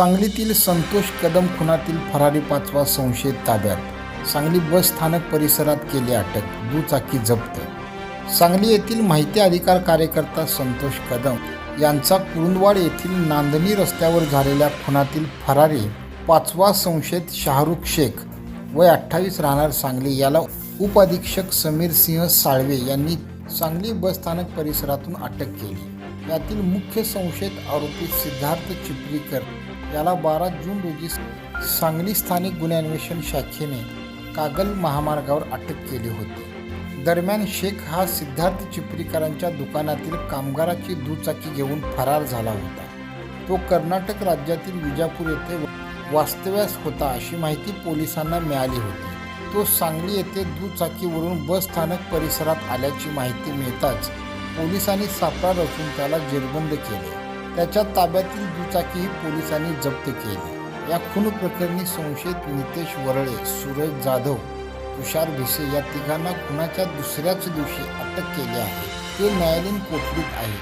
सांगलीतील संतोष कदम खुनातील फरारी पाचवा संशयित ताब्यात. सांगली बस स्थानक परिसरात केली अटक दुचाकी जप्त. सांगली येथील माहिती अधिकार कार्यकर्ता संतोष कदम यांचा कुरुंदवाड येथील नांदणी रस्त्यावर झालेल्या खुनातील फरारी पाचवा संशयित शाहरुख शेख वय अठ्ठावीस राहणार सांगली. याला उपअधीक्षक समीर सिंह साळवे यांनी सांगली बस स्थानक परिसरातून अटक केली. यातील मुख्य संशयित आरोपी सिद्धार्थ चिपळीकर याला बारा जून रोजी सांगली स्थानिक गुन्हे अन्वेषण शाखेने कागल महामार्गावर अटक केली होती. दरम्यान शेख हा सिद्धार्थ चिपळीकरांच्या दुकानातील कामगाराची दुचाकी घेऊन फरार झाला होता. तो कर्नाटक राज्यातील विजापूर येथे वास्तव्यास होता अशी माहिती पोलिसांना मिळाली होती. तो सांगली येथे दुचाकीवरून बस स्थानक परिसरात आल्याची माहिती मिळताच पोलिसांनी सापळा रचून त्याला जेरबंद केले. त्याच्या ताब्यातील दुचाकीही पोलिसांनी जप्त केली. या खून प्रकरणी संशयित नितेश वरळे सुरेश जाधव तुषार भिसे या तिघांना खुनाच्या दुसऱ्याच दिवशी अटक केली आहे. ते न्यायालयीन कोठडीत आहे